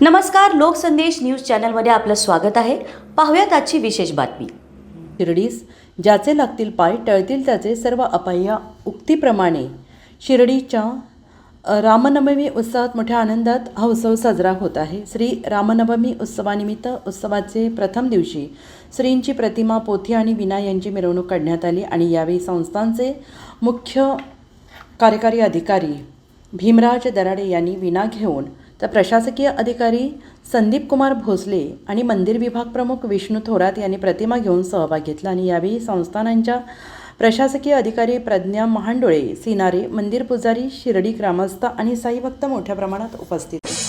नमस्कार लोकसंदेश न्यूज चॅनलमध्ये आपलं स्वागत आहे. पाहूयात आजची विशेष बातमी. शिर्डीस ज्याचे लागतील पाय टळतील त्याचे सर्व अपाय उक्तीप्रमाणे शिर्डीच्या रामनवमी उत्सवात मोठ्या आनंदात हा उत्सव साजरा होत आहे. श्री रामनवमी उत्सवानिमित्त उत्सवाचे प्रथम दिवशी श्रींची प्रतिमा पोथी आणि विना यांची मिरवणूक काढण्यात आली आणि यावेळी संस्थांचे मुख्य कार्यकारी अधिकारी भीमराज दराडे यांनी विना घेऊन तर प्रशासकीय अधिकारी संदीप कुमार भोसले आणि मंदिर विभाग प्रमुख विष्णू थोरात यांनी प्रतिमा घेऊन सहभाग घेतला आणि यावेळी संस्थानांच्या प्रशासकीय अधिकारी प्रज्ञा महांडोळे सिनारे मंदिर पुजारी शिर्डी ग्रामस्थ आणि साई भक्त मोठ्या प्रमाणात उपस्थित होते.